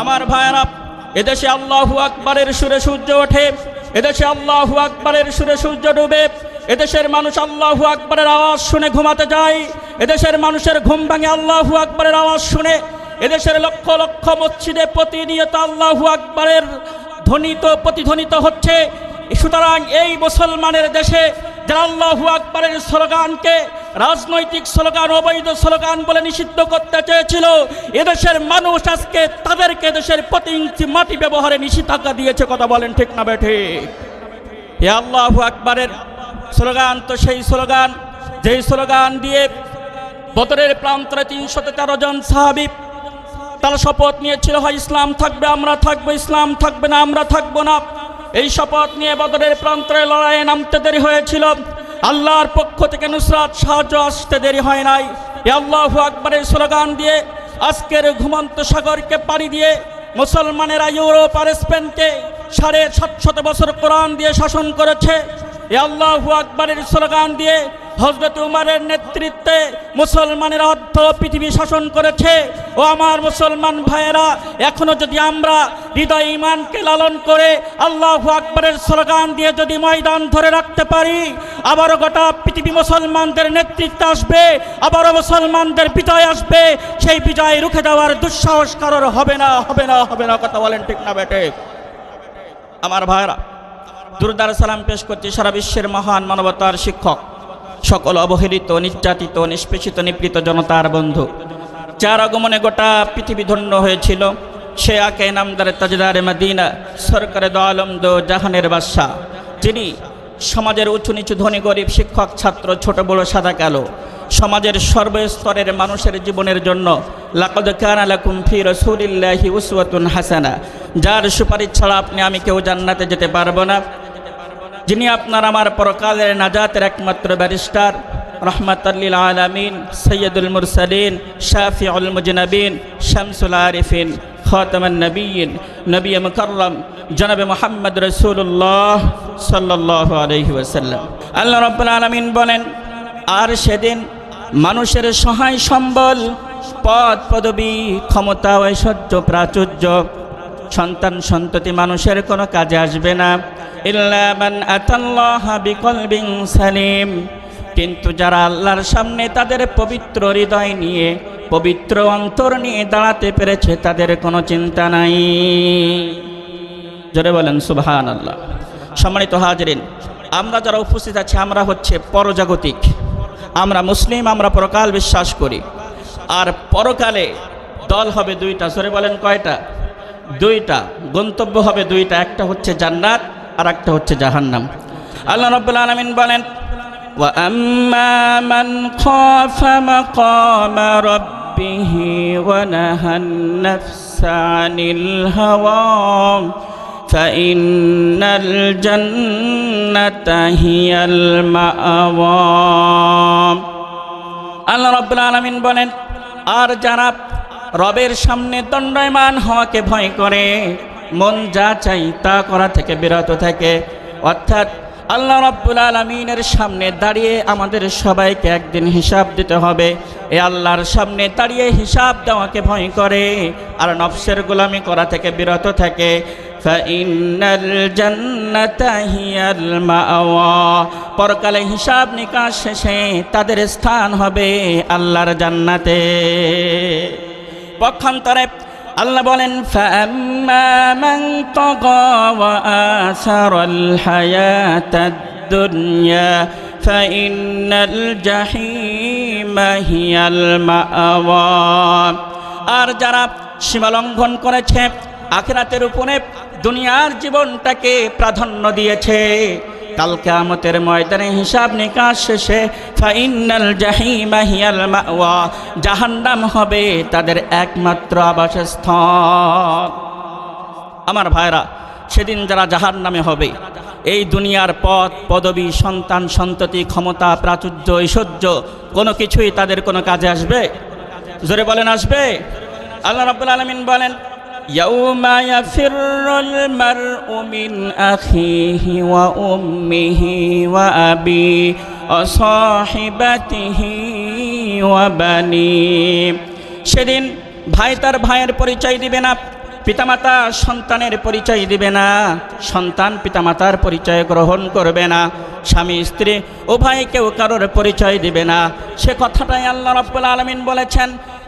আমার ভাইয়ারা, এদেশে আল্লাহু আকবরের সুরে সূর্য ওঠে, এদেশে আল্লাহু আকবরের সুরে সূর্য ডুবে, এদেশের মানুষ আল্লাহু আকবরের আওয়াজ শুনে ঘুমাতে যায়, এদেশের মানুষের ঘুম ভাঙে আল্লাহু আকবরের আওয়াজ শুনে, এদেশের লক্ষ লক্ষ মসজিদে প্রতিনিয়ত আল্লাহু আকবরের ধ্বনিত, প্রতিধ্বনিত হচ্ছে। সুতরাং এই মুসলমানের দেশে যারা আল্লাহু আকবরের স্লোগানকে রাজনৈতিক স্লোগান, অবৈধ স্লোগান বলে নিষিদ্ধ করতে চেয়েছিল, এদেশের মানুষ আজকে তাদেরকে দেশের প্রতি ইঞ্চি মাটি ব্যবহারে নিষেধাজ্ঞা দিয়েছে, কথা বলেন ঠিক না বেঠে? এ আল্লাহু আকবরের স্লোগান তো সেই স্লোগান, যেই স্লোগান দিয়ে বদরের প্রান্তরে তিনশত তেরো জন সাহাবিব তারা শপথ নিয়েছিল, হয় ইসলাম থাকবে, আমরা থাকব, ইসলাম থাকবে না, আমরা থাকব না। এই শপথ নিয়ে বদরের প্রান্তরে লড়াইয়ে নামতে দেরি হয়েছিল। আল্লাহর পক্ষ থেকে নুসরাত সাহায্য আসতে দেরি হয় নাই। এ আল্লাহ আকবরের স্লোগান দিয়ে আজকের ঘুমন্ত সাগরকে পাড়ি দিয়ে মুসলমানেরা ইউরোপ আর স্পেনকে সাড়ে সাতশত বছর কোরআন দিয়ে শাসন করেছে। এ আল্লাহু আকবরের স্লোগান দিয়ে হজরত উমারের নেতৃত্বে মুসলমানের অর্থ পৃথিবী শাসন করেছে। ও আমার মুসলমান ভাইয়েরা, এখনও যদি আমরা হৃদয় ইমানকে লালন করে আল্লাহ আকবরের স্লোগান দিয়ে যদি ময়দান ধরে রাখতে পারি, আবারও গোটা পৃথিবী মুসলমানদের নেতৃত্বে আসবে, আবারও মুসলমানদের বিজয় আসবে। সেই বিজয় রুখে দেওয়ার দুঃসাহস কারোর হবে না হবে না হবে না, কথা বলেন ঠিক না বেটে আমার ভাইরা দুরদার সালাম পেশ করছি সারা বিশ্বের মহান মানবতার শিক্ষক। সকল অবহেলিত, নির্যাতিত, নিষ্পেষিত, নিপীড়িত জনতার বন্ধু। যার আগমনে গোটা পৃথিবী ধন্য হয়েছিল, সে আকে নামদারে তাজদারে মাদিনা, সরকারে দো আলম জাহানের বাদশাহ, যিনি সমাজের উঁচু নিচু ধনী গরিব শিক্ষক ছাত্র ছোট বড় সাদা কালো, সমাজের সর্বস্তরের মানুষের জীবনের জন্য, লাকদ কান আলাকুম ফি রসুলিল্লাহি উসওয়াতুন হাসানা, যার সুপারিশ ছাড়া আপনি আমি কেউ জান্নাতে যেতে পারব না। যিনি আপনার আমার পরকালের নাজাতের একমাত্র ব্যারিস্টার, রহমতাল্লিল আলমিন, সৈয়দুল মুরসালিন, শাফিউল মুজনবিন, শামসুল আরিফিন, খাতামান নবীন, নবী মুকরম, জনাবে মোহাম্মদ রসুল্লাহ সাল্লাহ আলহি আল্লাহ রব্বুল আলমিন বলেন, আর সেদিন মানুষের সহায় সম্বল, পদ পদবী, ক্ষমতা, ঐশ্বর্য, প্রাচুর্য সন্তান সন্ততি মানুষের কোনো কাজে আসবে না। সালিম। কিন্তু যারা আল্লাহর সামনে তাদের পবিত্র হৃদয় নিয়ে, পবিত্র অন্তর নিয়ে দাঁড়াতে পেরেছে, তাদের কোনো চিন্তা নাই। জোরে বলেন সুবহান আল্লাহ সম্মানিত হাজরিন, আমরা যারা উপস্থিত আছি, আমরা হচ্ছে পরজাগতিক। আমরা মুসলিম, আমরা পরকাল বিশ্বাস করি। আর পরকালে দল হবে দুইটা সরে বলেন কয়টা? দুইটা গন্তব্য হবে দুইটা একটা হচ্ছে জান্নাত আর একটা হচ্ছে জাহান্নাম আল্লাহ রব্বুল আলমিন বলেন وأما من خاف مقام ربه ونهى النفس عن الهوى فإن الجنة هي المأوى আল্লাহ রব্বুল আলমিন বলেন আর যারা রবের সামনে দণ্ডায়মান হওয়াকে ভয় করে। মন যা চাই তা করা থেকে বিরত থাকে। অর্থাৎ আল্লাহ রাব্বুল আলমিনের সামনে দাঁড়িয়ে আমাদের সবাইকে একদিন হিসাব দিতে হবে। এ আল্লাহর সামনে দাঁড়িয়ে হিসাব দেওয়াকে ভয় করে। আর নফসের গোলামি করা থেকে বিরত থাকে। পরকালে হিসাব নিকাশ শেষে তাদের স্থান হবে আল্লাহর জান্নাতে। পক্ষান্তরে আল্লাহ বলেন فَأَمَّا مَنْ طَغَى وَآثَرَ الْحَيَاةَ الدُّنْيَا فَإِنَّ الْجَحِيمَ هِيَ الْمَأْوَى আর যারা সীমা লঙ্ঘন করেছে আখিরাতের উপরে দুনিয়ার জীবনটাকে প্রাধান্য দিয়েছে কাল কিয়ামতের ময়দানে হিসাব নিকাশ শেষে ফাইনাল জাহিমা হিয়াল মাওয়া, জাহান্নাম হবে তাদের একমাত্র আবাসস্থল। আমার ভাইরা, সেদিন যারা জাহান্নামে হবে, এই দুনিয়ার পথ, পদবী, সন্তান, সন্ততি, ক্ষমতা, প্রাচুর্য, ঐশ্বর্য, কোনো কিছুই তাদের কোনো কাজে আসবে? জোরে বলেন, আসবে? আল্লাহ রাব্বুল আলামিন বলেন يوم يفر المرء من أخيه وأمه وأبيه وصاحبته وبنيه সেদিন ভাই তার ভাইয়ের পরিচয় দিবে না পিতামাতা সন্তানের পরিচয় দিবে না সন্তান পিতামাতার পরিচয় গ্রহণ করবে না স্বামী স্ত্রী উভয় কেউ কারোর পরিচয় দিবে না সে কথাটাই আল্লাহ রব্বুল আলমিন বলেছেন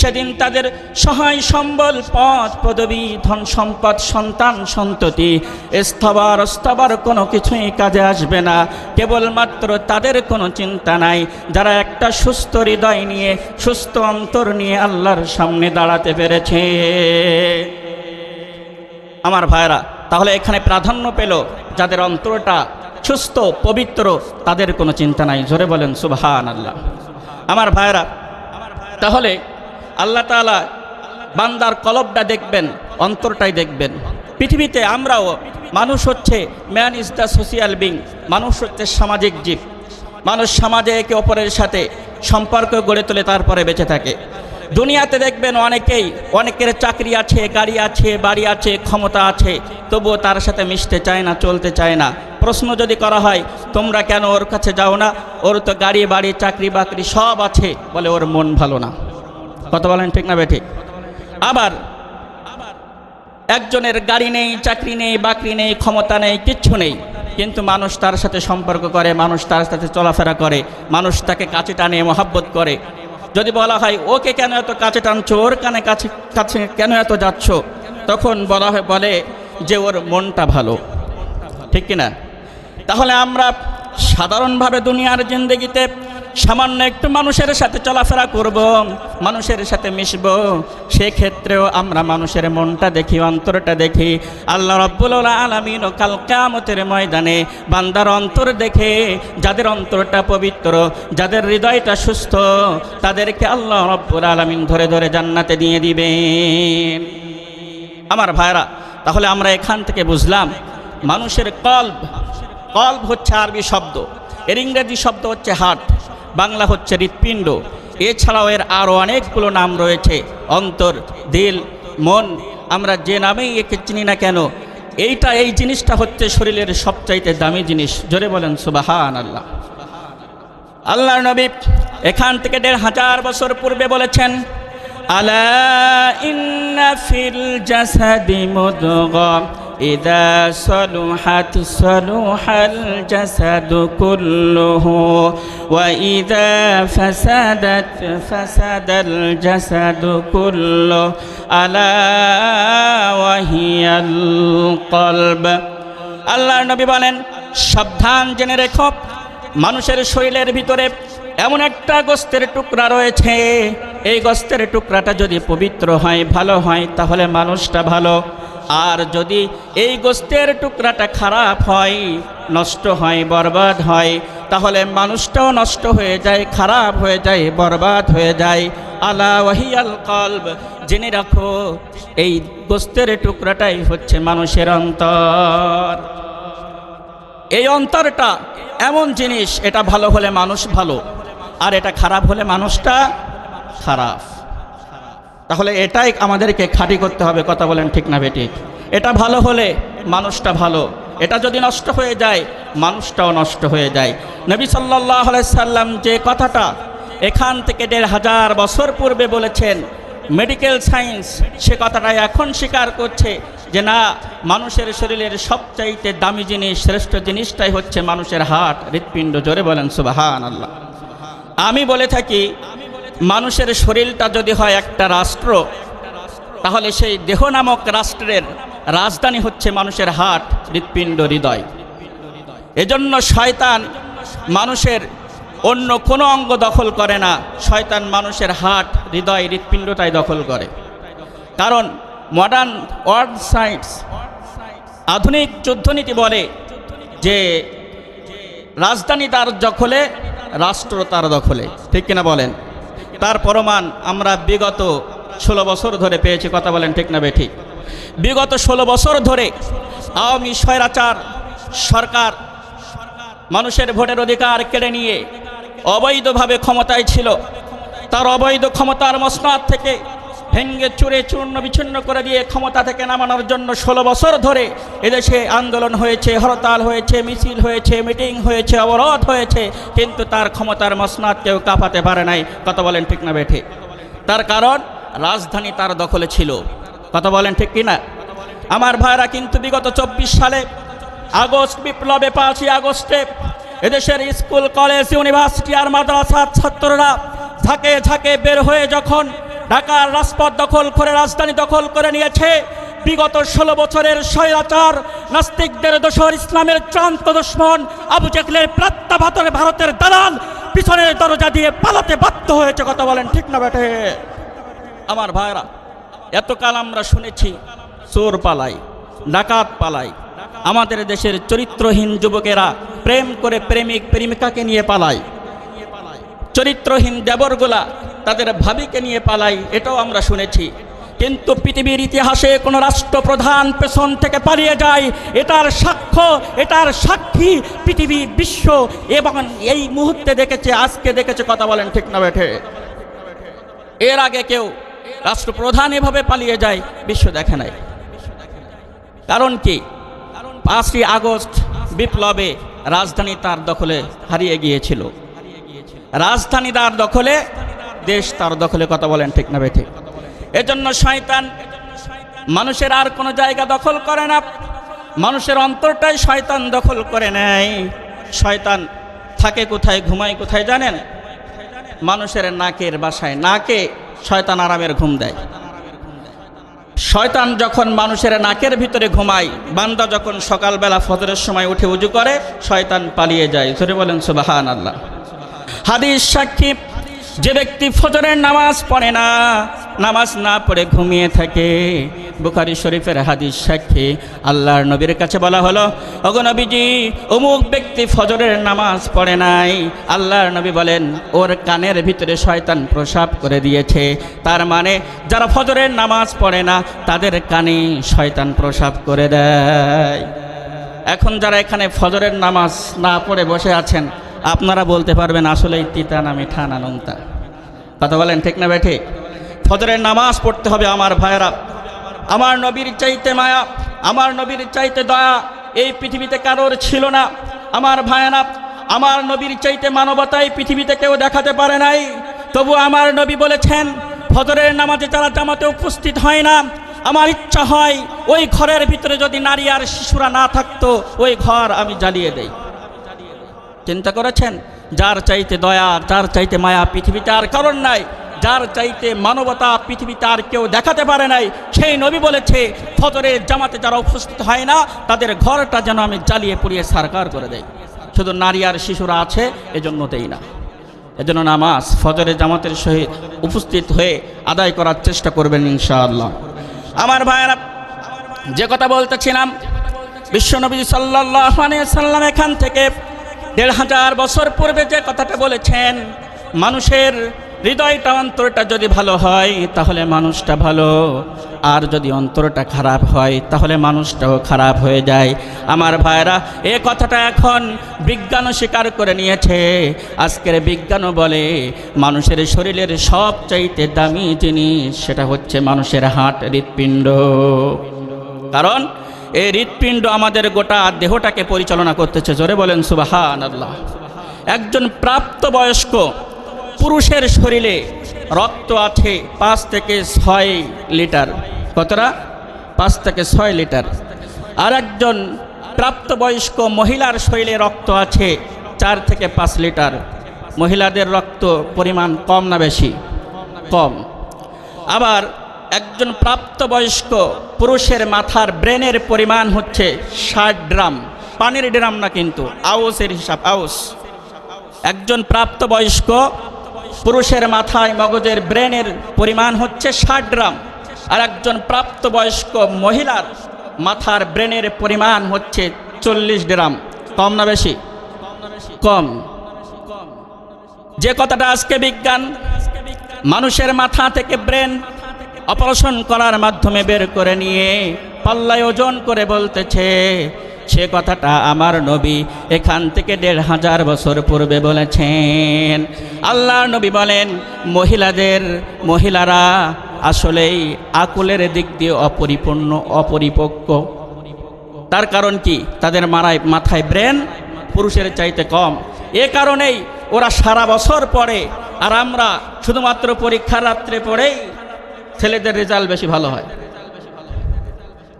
সেদিন তাদের সহায় সম্বল পদ পদবী, ধন সম্পদ, সন্তান, সন্ততি স্থবার স্থবার কোনো কিছুই কাজে আসবে না। কেবলমাত্র তাদের কোনো চিন্তা নাই। যারা একটা সুস্থ হৃদয় নিয়ে, সুস্থ অন্তর নিয়ে আল্লাহর সামনে দাঁড়াতে পেরেছে। আমার ভাইরা তাহলে এখানে প্রাধান্য পেল যাদের অন্তরটা সুস্থ, পবিত্র, তাদের কোনো চিন্তা নাই। জোরে বলেন সুবহান আল্লাহ আমার ভাইরা তাহলে আল্লাহ তাআলা বান্দার কলবটা দেখবেন, অন্তরটাই দেখবেন। পৃথিবীতে আমরাও মানুষ হচ্ছে man is the social being মানুষ হচ্ছে সামাজিক জীব। মানুষ সমাজে একে অপরের সাথে সম্পর্ক গড়ে তোলে, তারপরে বেঁচে থাকে। দুনিয়াতে দেখবেন অনেকেই, অনেকের চাকরি আছে, গাড়ি আছে, বাড়ি আছে, ক্ষমতা আছে, তবুও তার সাথে মিশতে চায় না, চলতে চায় না। প্রশ্ন যদি করা হয়, তোমরা কেন ওর কাছে যাও না? ওর তো গাড়ি, বাড়ি, চাকরি, বাকরি সব আছে। বলে ওর মন ভালো না। কত বলেন ঠিক না বেঠিক আবার একজনের গাড়ি নেই, চাকরি নেই, বাকরি নেই, ক্ষমতা নেই, কিচ্ছু নেই। কিন্তু মানুষ তার সাথে সম্পর্ক করে, মানুষ তার সাথে চলাফেরা করে, মানুষ তাকে কাছে টানে, মহাব্বত করে। যদি বলা হয়, ওকে কেন এত কাছে টানছো? ওর কানে কাছে কাছে কেন এত যাচ্ছ? তখন বলা হয়, বলে যে ওর মনটা ভালো। ঠিক কিনা? তাহলে আমরা সাধারণভাবে দুনিয়ার জিন্দগিতে সামান্য একটু মানুষের সাথে চলাফেরা করব, মানুষের সাথে মিশব। সেক্ষেত্রেও আমরা মানুষের মনটা দেখি, অন্তরটা দেখি। আল্লাহ রব্বুল আলমিন ও কাল কামতের ময়দানে বান্দার অন্তর দেখে, যাদের অন্তরটা পবিত্র, যাদের হৃদয়টা সুস্থ, তাদেরকে আল্লাহ রব্বুল আলমিন ধরে ধরে জান্নাতে দিয়ে দিবেন। আমার ভাইরা, তাহলে আমরা এখান থেকে বুঝলাম, মানুষের কল্ব কল্ব হচ্ছে আরবি শব্দ। এর ইংরেজি শব্দ হচ্ছে হার্ট বাংলা হচ্ছে হৃৎপিণ্ড। এছাড়াও এর আরও অনেকগুলো নাম রয়েছে। অন্তর, দিল, মন, আমরা যে নামেই একে চিনি না কেন, এইটা, এই জিনিসটা হচ্ছে শরীরের সবচাইতে দামি জিনিস। জোরে বলেন সুবাহান আল্লাহ আল্লাহ নবী এখান থেকে দেড় হাজার বছর পূর্বে বলেছেন, আলা ইন্না ফিল জাসাদি মুদগা। إذا صلحت صلح الجسد كله وإذا فسدت فسد الجسد كله ألا وهي القلب আল্লাহ নবী বলেন সাবধান জেনে রেখো মানুষের শরীরের ভিতরে এমন একটা গোস্তের টুকরা রয়েছে এই গোস্তের টুকরাটা যদি পবিত্র হয় ভালো হয় তাহলে মানুষটা ভালো আর যদি এই গোস্তের টুকরাটা খারাপ হয়, নষ্ট হয়, বরবাদ হয়, তাহলে মানুষটাও নষ্ট হয়ে যায়, খারাপ হয়ে যায়, বরবাদ হয়ে যায়। আলা ওয়াহিয়াল কলব, জেনে রাখো, এই গোস্তের টুকরাটাই হচ্ছে মানুষের অন্তর। এই অন্তরটা এমন জিনিস, এটা ভালো হলে মানুষ ভালো, আর এটা খারাপ হলে মানুষটা খারাপ। তাহলে এটাই আমাদেরকে খাঁটি করতে হবে, কথা বলেন ঠিক না বেটি এটা ভালো হলে মানুষটা ভালো, এটা যদি নষ্ট হয়ে যায়, মানুষটাও নষ্ট হয়ে যায়। নবী সাল্লাহ সাল্লাম যে কথাটা এখান থেকে দেড় হাজার বছর পূর্বে বলেছেন মেডিকেল সায়েন্স সে কথাটা এখন স্বীকার করছে যে না, মানুষের শরীরের সবচাইতে দামি জিনিস, শ্রেষ্ঠ জিনিসটাই হচ্ছে মানুষের হাট। হৃৎপিণ্ড জোরে বলেন সুবাহান আল্লাহ আমি বলে থাকি মানুষের শরীরটা যদি হয় একটা রাষ্ট্র, তাহলে সেই দেহ নামক রাষ্ট্রের রাজধানী হচ্ছে মানুষের হাট, হৃৎপিণ্ড, হৃদয়। এজন্য শয়তান মানুষের অন্য কোনো অঙ্গ দখল করে না। শয়তান মানুষের হাট, হৃদয়, হৃৎপিণ্ডটাই দখল করে। কারণ মডার্ন ওয়ার্ল্ড সায়েন্স আধুনিক যুদ্ধনীতি বলে যে রাজধানী তার দখলে, রাষ্ট্র তার দখলে। ঠিক কিনা বলেন? তার প্রমাণ আমরা বিগত ষোলো বছর ধরে পেয়েছি, কথা বলেন ঠিক না বেঠিক? বিগত ষোলো বছর ধরে আওয়ামী স্বৈরাচার সরকার মানুষের ভোটের অধিকার কেড়ে নিয়ে অবৈধভাবে ক্ষমতায় ছিল। তার অবৈধ ক্ষমতার মসনাদ থেকে ভেঙ্গে চুরে চূর্ণ বিচ্ছিন্ন করে দিয়ে ক্ষমতা থেকে নামানোর জন্য ষোলো বছর ধরে এদেশে আন্দোলন হয়েছে, হরতাল হয়েছে, মিছিল হয়েছে, মিটিং হয়েছে, অবরোধ হয়েছে, কিন্তু তার ক্ষমতার মসনাদ কেউ কাঁপাতে পারে নাই। কথা বলেন ঠিক না বেঠে? তার কারণ, রাজধানী তার দখলে ছিল। কথা বলেন ঠিক কি না আমার ভাইরা কিন্তু বিগত চব্বিশ সালে আগস্ট বিপ্লবে পাঁচই আগস্টে এদেশের স্কুল, কলেজ, ইউনিভার্সিটি আর মাদ্রাসার ছাত্ররা ঝাঁকে ঝাঁকে বের হয়ে যখন ঢাকার রাজপথ দখল করে, রাজধানী দখল করে নিয়েছে। বিগত ষোলো বছরের স্বৈরাচার, নাস্তিকদের দোষর, ইসলামের চূড়ান্ত দুশ্মন আবু জাকলের প্রত্যাঘাতরে ভারতের দালাল পিছনের দরজা দিয়ে পালাতে বাধ্য হয়েছে, কথা বলেন ঠিক না বেটে আমার ভাইরা, এতকাল আমরা শুনেছি, চোর পালাই, ডাকাত পালাই। আমাদের দেশের চরিত্রহীন যুবকেরা প্রেম করে প্রেমিক, প্রেমিকাকে নিয়ে পালায়। চরিত্রহীন দেবরগুলা তাদের ভাবিকে নিয়ে পালাই, এটাও আমরা শুনেছি। কিন্তু পৃথিবীর ইতিহাসে কোনো রাষ্ট্রপ্রধান পেছন থেকে পালিয়ে যায়, এটার সাক্ষ্য, এটার সাক্ষী পৃথিবী, বিশ্ব, এবং এই মুহূর্তে দেখেছে, আজকে দেখেছে, কথা বলেন ঠিক না বেঠে? এর আগে কেউ রাষ্ট্রপ্রধান এভাবে পালিয়ে যায়, বিশ্ব দেখে নাই। কারণ কি? পাঁচই আগস্ট বিপ্লবে রাজধানী তার দখলে হারিয়ে গিয়েছিল। রাজধানী তার দখলে দেশ তার দখলে কথা বলেন, ঠিক না বেঠিক? এজন্য শয়তান মানুষের আর কোনো জায়গা দখল করে না। মানুষের অন্তরটাই শয়তান দখল করে নেয়। শয়তান থাকে কোথায়, ঘুমায় কোথায় জানেন? মানুষের নাকের বাসায়। নাকে শয়তান আরামের ঘুম দেয়। শয়তান যখন মানুষের নাকের ভিতরে ঘুমায়, বান্দা যখন সকালবেলা ফজরের সময় উঠে উজু করে, শয়তান পালিয়ে যায়। ধরে বলেন সুবাহান আল্লাহ হাদিস সাক্ষী যে ব্যক্তি ফজরের নামাজ পড়ে না, নামাজ না পড়ে ঘুমিয়ে থাকে। বুখারি শরীফের হাদিস সাক্ষী, আল্লাহর নবীর কাছে বলা হলো অগনবীজি অমুক ব্যক্তি ফজরের নামাজ পড়ে নাই। আল্লাহর নবী বলেন, ওর কানের ভিতরে শয়তান প্রসাব করে দিয়েছে। তার মানে যারা ফজরের নামাজ পড়ে না, তাদের কানে শয়তান প্রসাব করে দেয়। এখন যারা এখানে ফজরের নামাজ না পড়ে বসে আছেন আপনারা বলতে পারবেন আসলে তিতা না মিঠা না নোনতা। কথা বলেন ঠিক না বেঠে ফজরের নামাজ পড়তে হবে আমার ভাইয়েরা। আমার নবীর চাইতে মায়া, আমার নবীর চাইতে দয়া, এই পৃথিবীতে কারোর ছিল না। আমার ভাইয়েরা, আমার নবীর চাইতে মানবতা এই পৃথিবীতে কেউ দেখাতে পারে নাই। তবু আমার নবী বলেছেন, ফজরের নামাজে যারা জামাতে উপস্থিত হয় না, আমার ইচ্ছা হয় ওই ঘরের ভিতরে যদি নারী আর শিশুরা না থাকতো, ওই ঘর আমি জ্বালিয়ে দেই। চিন্তা করেছেন? যার চাইতে দয়া যার চাইতে মায়া পৃথিবীতে আর কারণ নাই, যার চাইতে মানবতা পৃথিবীতে আর কেউ দেখাতে পারে নাই, সেই নবী বলেছে, ফজরের জামাতে যারা উপস্থিত হয় না, তাদের ঘরটা যেন আমি জ্বালিয়ে পুড়িয়ে সারকার করে দেয় শুধু নারী আর শিশুরা আছে এজন্য দেই না। এজন্য নামাজ ফজরের জামাতের সহিত উপস্থিত হয়ে আদায় করার চেষ্টা করবেন ইনশাআল্লাহ। আমার ভাইয়েরা, যে কথা বলতেছিলাম, বিশ্বনবী সাল্লাহ সাল্লাম এখান থেকে দেড় হাজার বছর পূর্বে যে কথাটা বলেছেন, মানুষের হৃদয়টা, অন্তরটা যদি ভালো হয়, তাহলে মানুষটা ভালো। আর যদি অন্তরটা খারাপ হয়, তাহলে মানুষটাও খারাপ হয়ে যায়। আমার ভাইরা এ কথাটা এখন বিজ্ঞানও স্বীকার করে নিয়েছে। আজকের বিজ্ঞানও বলে, মানুষের শরীরের সবচাইতে দামি জিনিস সেটা হচ্ছে মানুষের হাট হৃৎপিণ্ড। কারণ এই হৃৎপিণ্ড আমাদের গোটা দেহটাকে পরিচালনা করতেছে। জোরে বলেন সুবাহান আল্লাহ একজন প্রাপ্তবয়স্ক পুরুষের শরীরে রক্ত আছে পাঁচ থেকে ছয় লিটার। কতটা? পাঁচ থেকে ছয় লিটার। আর একজন প্রাপ্তবয়স্ক মহিলার শরীরে রক্ত আছে চার থেকে পাঁচ লিটার। মহিলাদের রক্ত পরিমাণ কম না বেশি? কম। আবার একজন প্রাপ্তবয়স্ক পুরুষের মাথার ব্রেনের পরিমাণ হচ্ছে ষাট ড্রাম পানির ড্রাম না কিন্তু, আউসের হিসাব, আউস। একজন প্রাপ্তবয়স্ক পুরুষের মাথায় মগজের ব্রেনের পরিমাণ হচ্ছে ষাট গ্রাম, আর একজন প্রাপ্তবয়স্ক মহিলার মাথার ব্রেনের পরিমাণ হচ্ছে চল্লিশ গ্রাম। কম না বেশি? কম। যে কথাটা আজকে বিজ্ঞান, মানুষের মাথা থেকে ব্রেন অপারেশন করার মাধ্যমে বের করে নিয়ে পাল্লায় ওজন করে বলতেছে, সে কথাটা আমার নবী এখান থেকে দেড় হাজার বছর পূর্বে বলেছেন। আল্লাহ নবী বলেন, মহিলাদের, মহিলারা আসলেই আকুলের দিক দিয়ে অপরিপূর্ণ, অপরিপক্ক। তার কারণ কি? তাদের মারায়, মাথায় ব্রেন, পুরুষের চাইতে কম। এ কারণেই ওরা সারা বছর পড়ে আর আমরা শুধুমাত্র পরীক্ষার রাত্রে পড়েই ছেলেদের রেজাল্ট বেশি ভালো হয়।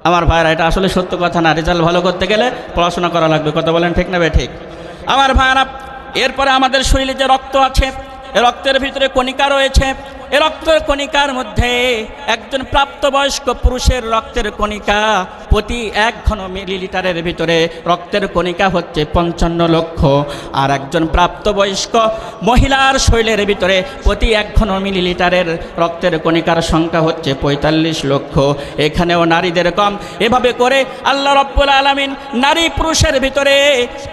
আমার ভাইরা, এটা আসলে সত্য কথা না। রেজাল্ট ভালো করতে গেলে পড়াশোনা করা লাগবে। কথা বলেন ঠিক না ঠিক? আমার ভাইরা, এরপরে আমাদের শরীরে যে রক্ত আছে রক্তের ভিতরে কণিকা রয়েছে এ রক্তের কণিকার মধ্যে একজন প্রাপ্তবয়স্ক পুরুষের রক্তের কণিকা প্রতি এক ঘন মিলিলিটারের ভিতরে রক্তের কণিকা হচ্ছে পঞ্চান্ন লক্ষ। আর একজন প্রাপ্তবয়স্ক মহিলার শরীরের ভিতরে প্রতি এক ঘন মিলিলিটারের রক্তের কণিকার সংখ্যা হচ্ছে পঁয়তাল্লিশ লক্ষ। এখানেও নারীদের কম। এভাবে করে আল্লাহ রব্বুল আলমিন নারী পুরুষের ভিতরে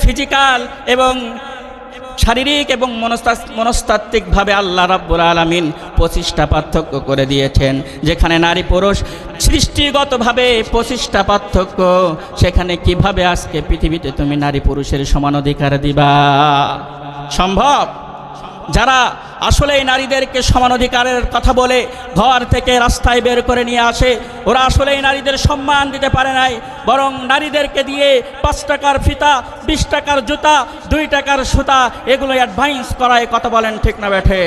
ফিজিক্যাল এবং শারীরিক এবং মনস্তাত্ত্বিকভাবে আল্লাহ রাব্বুল আলমিন পঁচিশটা পার্থক্য করে দিয়েছেন। যেখানে নারী পুরুষ সৃষ্টিগতভাবে পঁচিশটা পার্থক্য, সেখানে কীভাবে আজকে পৃথিবীতে তুমি নারী পুরুষের সমান অধিকার দিবা? সম্ভব? যারা আসলে এই নারীদেরকে সমান অধিকারের কথা বলে ঘর থেকে রাস্তায় বের করে নিয়ে আসে। ওরা আসলে এই নারীদের সম্মান দিতে পারে নাই, বরং নারীদেরকে দিয়ে পাঁচ টাকার ফিতা, বিশ টাকার জুতা, দুই টাকার সুতা এগুলো অ্যাডভাইস করায়, কথা বলেন ঠিক না বেঠে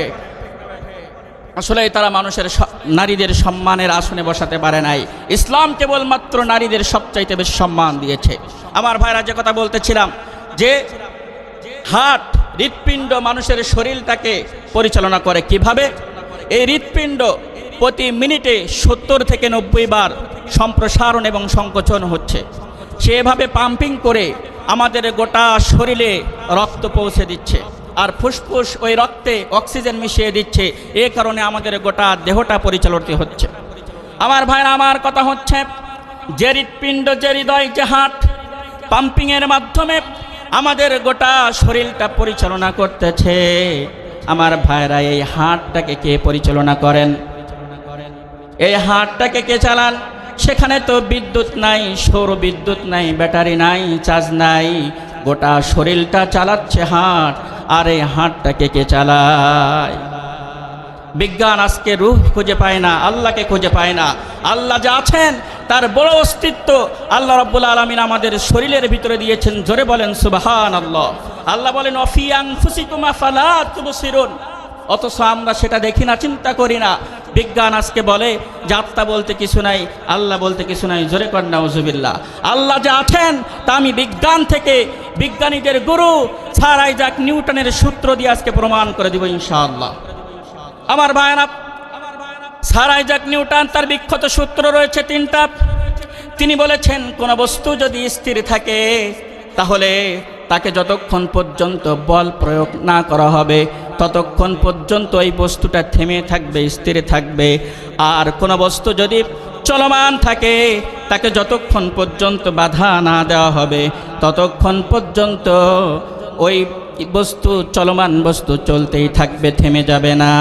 আসলে তারা মানুষের নারীদের সম্মানের আসনে বসাতে পারে নাই। ইসলাম কেবলমাত্র নারীদের সবচাইতে বেশি সম্মান দিয়েছে। আমার ভাইরা যে কথা বলতেছিলাম, যে হার্ট হৃৎপিণ্ড মানুষের শরীরটাকে পরিচালনা করে কীভাবে? এই হৃৎপিণ্ড প্রতি মিনিটে সত্তর থেকে নব্বই বার সম্প্রসারণ এবং সংকোচন হচ্ছে। সেভাবে পাম্পিং করে আমাদের গোটা শরীরে রক্ত পৌঁছে দিচ্ছে আর ফুসফুস ওই রক্তে অক্সিজেন মিশিয়ে দিচ্ছে। এ কারণে আমাদের গোটা দেহটা পরিচালিত হচ্ছে। আমার ভাইরা, আমার কথা হচ্ছে, যে হৃৎপিণ্ড, যে হৃদয়, যে হাট পাম্পিংয়ের মাধ্যমে আমাদের গোটা শরীরটা পরিচালনা করতেছে। আমার ভাইরা, এই হাটটাকে কে পরিচালনা করেন? এই হাটটাকে কে চালান? সেখানে তো বিদ্যুৎ নাই, সৌর বিদ্যুৎ নাই, ব্যাটারি নাই, চার্জ নাই। গোটা শরীরটা চালাচ্ছে হাট, আর এই হাটটাকে কে চালায়? বিজ্ঞান আজকে রূহ খুঁজে পায় না, আল্লাহকে খুঁজে পায় না। আল্লাহ যা আছেন, তার বড় অস্তিত্ব আল্লাহ রব্বুল আলমিন আমাদের শরীরের ভিতরে দিয়েছেন। জোরে বলেন সুবাহান আল্লাহ আল্লাহ বলেন অফিয়াং ফুসিকুমা ফালা তুবসিরুন। অথচ আমরা সেটা দেখি না, চিন্তা করি না। বিজ্ঞান আজকে বলে যে আত্মা বলতে কিছু নাই, আল্লাহ বলতে কিছু নাই। জোরে কন্যা উজুবিল্লাহ আল্লাহ যা আছেন, তা আমি বিজ্ঞান থেকে, বিজ্ঞানীদের গুরু স্যার আইজাক নিউটনের সূত্র দিয়ে আজকে প্রমাণ করে দিব ইনশাআল্লাহ। আমার ভাইরা স্যার আইজাক নিউটন, তার বিখ্যাত সূত্র রয়েছে তিনটা। তিনি বলেছেন, কোন বস্তু যদি স্থির থাকে, তাহলে তাকে যতক্ষণ পর্যন্ত বল প্রয়োগ না করা হবে, ততক্ষণ পর্যন্ত এই বস্তুটা থেমে থাকবে, স্থির থাকবে। আর কোন বস্তু যদি চলমান থাকে, তাকে যতক্ষণ পর্যন্ত বাধা না দেওয়া হবে, ততক্ষণ পর্যন্ত ওই বস্তু, চলমান বস্তু চলতেই থাকবে, থেমে যাবে না।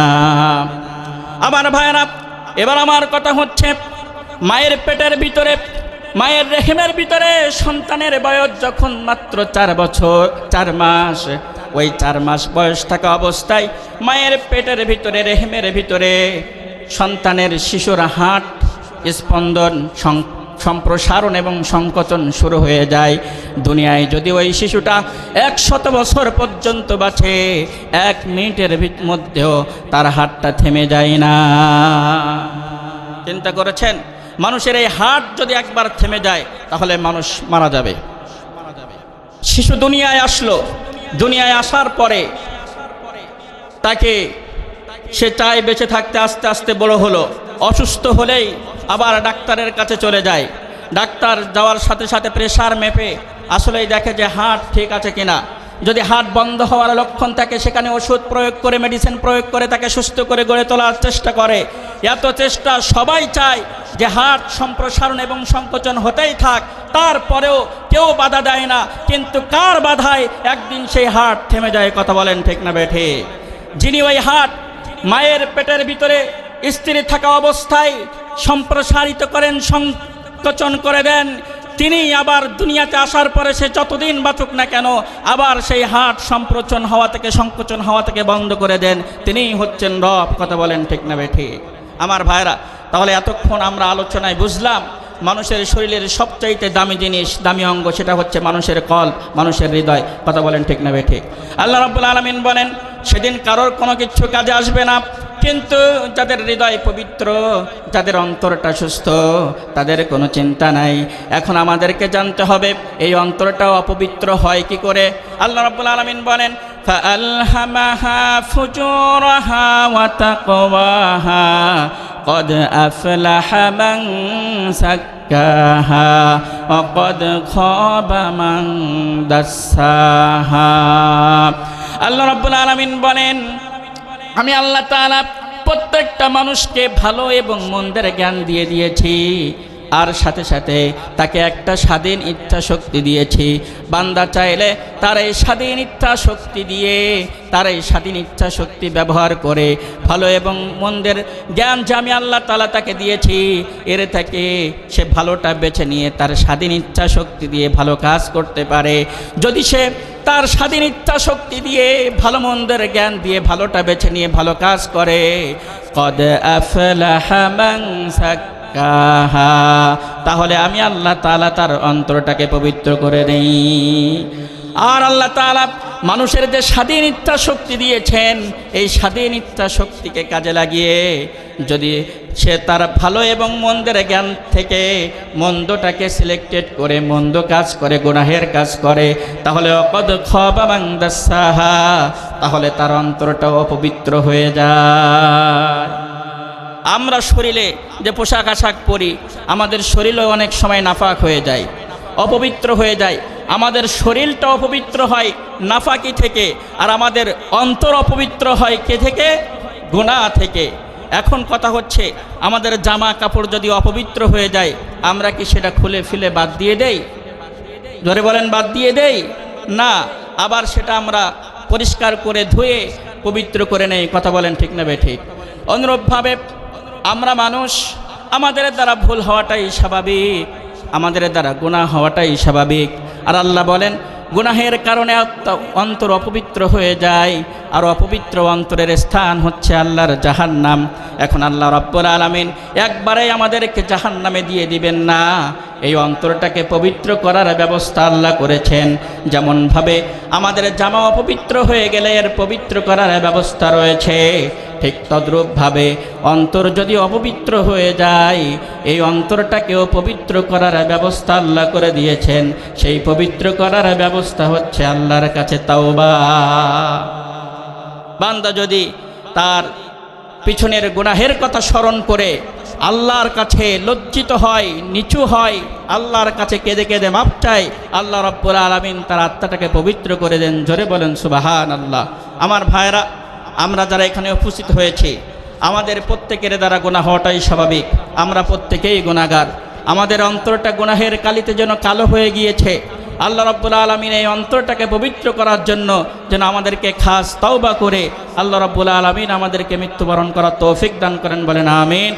আমার ভাইরা এবার আমার কথা হচ্ছে, মায়ের পেটের ভিতরে, মায়ের রেহেমের ভিতরে সন্তানের বয়স যখন মাত্র চার বছর, চার মাস, ওই চার মাস বয়স থাকা অবস্থায় মায়ের পেটের ভিতরে, রেহেমের ভিতরে সন্তানের শিশুর হাট, স্পন্দন সম্প্রসারণ এবং সংকোচন শুরু হয়ে যায়। দুনিয়ায় যদি ওই শিশুটা একশত বছর পর্যন্ত বাঁচে, এক মিনিটের মধ্যেও তার হাতটা থেমে যায় না। চিন্তা করেছেন? মানুষের এই হাট যদি একবার থেমে যায়, তাহলে মানুষ মারা যাবে। শিশু দুনিয়ায় আসলো। দুনিয়ায় আসার পরে তাকে সে চায় বেঁচে থাকতে আস্তে আস্তে বড় হলো। অসুস্থ হলেই আবার ডাক্তারের কাছে চলে যায়। ডাক্তার যাওয়ার সাথে সাথে প্রেশার মেপে, আসলেই দেখে যে হার্ট ঠিক আছে কিনা। যদি হার্ট বন্ধ হওয়ার লক্ষণ থাকে, সেখানে ওষুধ প্রয়োগ করে মেডিসিন প্রয়োগ করে, তাকে সুস্থ করে গড়ে তোলার চেষ্টা করে। এত চেষ্টা সবাই চায় যে হার্ট সম্প্রসারণ এবং সংকোচন হতেই থাক, তারপরেও কেউ বাধা দেয় না। কিন্তু কার বাধায় একদিন সেই হার্ট থেমে যায়, কথা বলেন ঠিক না বেঠে? যিনি ওই হাট মায়ের পেটের ভিতরে স্ত্রী থাকা অবস্থায় সম্প্রসারিত করেন, সংকোচন করে দেন। তিনি আবার দুনিয়াতে আসার পরে সে যতদিন বাঁচুক না কেন, আবার সেই হাট সম্প্রচন হওয়া থেকে, সংকোচন হওয়া থেকে বন্ধ করে দেন। তিনিই হচ্ছেন রব, কথা বলেন ঠিক না বেঠি আমার ভাইরা, তাহলে এতক্ষণ আমরা আলোচনায় বুঝলাম, মানুষের শরীরের সবচাইতে দামি জিনিস, দামি অঙ্গ সেটা হচ্ছে মানুষের কল, মানুষের হৃদয়, কথা বলেন ঠিক না ঠিক? আল্লাহ রাব্বুল আলমিন বলেন, সেদিন কারোর কোনো কিছু কাজে আসবে না কিন্তু যাদের হৃদয় পবিত্র যাদের অন্তরটা সুস্থ তাদের কোনো চিন্তা নাই এখন আমাদেরকে জানতে হবে এই অন্তরটাও অপবিত্র হয় কি করে আল্লাহ রাব্বুল আলমিন বলেন فألهمها فجورها وتقواها قد أفلح من زكاها وقد خاب من دساها আল্লাহ রাব্বুল আলামিন বলেন আমি আল্লাহ তাআলা প্রত্যেকটা মানুষকে ভালো এবং মন্দের জ্ঞান দিয়ে দিয়েছি। আর সাথে সাথে তাকে একটা স্বাধীন ইচ্ছা শক্তি দিয়েছি। বান্দা চাইলে তার এই স্বাধীন ইচ্ছা শক্তি দিয়ে, তার এই স্বাধীন ইচ্ছা শক্তি ব্যবহার করে ভালো এবং মন্দের জ্ঞান যে আমি আল্লাহ তালা তাকে দিয়েছি, এর থেকে সে ভালোটা বেছে নিয়ে তার স্বাধীন ইচ্ছা শক্তি দিয়ে ভালো কাজ করতে পারে। যদি সে তার স্বাধীন ইচ্ছা শক্তি দিয়ে, ভালো মন্দের জ্ঞান দিয়ে ভালোটা বেছে নিয়ে ভালো কাজ করে, কদ আফলাহা তাহলে আমি আল্লাহ তাআলা তার অন্তরটাকে পবিত্র করে নেই আর আল্লাহ তাআলা মানুষের যে স্বাধীন ইচ্ছা শক্তি দিয়েছেন, এই স্বাধীন ইচ্ছা শক্তিকে কাজে লাগিয়ে যদি সে তার ভালো এবং মন্দের জ্ঞান থেকে মন্দটাকে সিলেক্টেড করে, মন্দ কাজ করে, গুনাহের কাজ করে, তাহলে অপদ খাহা তাহলে তার অন্তরটা অপবিত্র হয়ে যায়। আমরা শরীরে যে পোশাক আশাক পরি, আমাদের শরীরও অনেক সময় নাফাক হয়ে যায়, অপবিত্র হয়ে যায়। আমাদের শরীরটা অপবিত্র হয় নাফাকি থেকে, আর আমাদের অন্তর অপবিত্র হয় কে থেকে? গোনা থেকে। এখন কথা হচ্ছে, আমাদের জামা কাপড় যদি অপবিত্র হয়ে যায়, আমরা কি সেটা খুলে ফিলে বাদ দিয়ে দেই? ধরে বলেন, বাদ দিয়ে দেই? না, আবার সেটা আমরা পরিষ্কার করে ধুয়ে, পবিত্র করে নেই। কথা বলেন ঠিক না বে ঠিক? অনুরূপভাবে আমরা মানুষ, আমাদের দ্বারা ভুল হওয়াটাই স্বাভাবিক, আমাদের দ্বারা গুণা হওয়াটাই স্বাভাবিক। আর আল্লাহ বলেন, গুনাহের কারণে অন্তর অপবিত্র হয়ে যায় আর অপবিত্র অন্তরের স্থান হচ্ছে আল্লাহর জাহান্নাম। এখন আল্লাহ রব্বুল আলমিন একবারেই আমাদেরকে জাহান্নামে দিয়ে দিবেন না। এই অন্তরটাকে পবিত্র করার ব্যবস্থা আল্লাহ করেছেন। যেমনভাবে আমাদের জামা অপবিত্র হয়ে গেলে এর পবিত্র করার ব্যবস্থা রয়েছে। ঠিক তদ্রূপভাবে অন্তর যদি অপবিত্র হয়ে যায়, এই অন্তরটাকেও পবিত্র করার ব্যবস্থা আল্লাহ করে দিয়েছেন। সেই পবিত্র করার ব্যবস্থা হচ্ছে আল্লাহর কাছে তাওবা। বান্দা যদি তার পিছনের গুনাহের কথা স্মরণ করে আল্লাহর কাছে লজ্জিত হয়, নিচু হয়, আল্লাহর কাছে কেঁদে কেঁদে মাপ চায়, আল্লাহ রব্বুল আলমিন তার আত্মাটাকে পবিত্র করে দেন, জোরে বলেন সুবাহান আল্লাহ আমার ভাইরা আমরা যারা এখানে উপস্থিত হয়েছি, আমাদের প্রত্যেকের দ্বারা গোনা হওয়াটাই স্বাভাবিক। আমরা প্রত্যেকেই গুণাগার আমাদের অন্তরটা গুনাহের কালিতে যেন কালো হয়ে গিয়েছে আল্লাহ রব্বুল আলমিন এই অন্তরটাকে পবিত্র করার জন্য যেন আমাদেরকে খাস তাওবা করে আল্লাহ রব্বুল আলমিন আমাদেরকে মৃত্যুবরণ করার তৌফিক দান করেন বলেন, আমিন।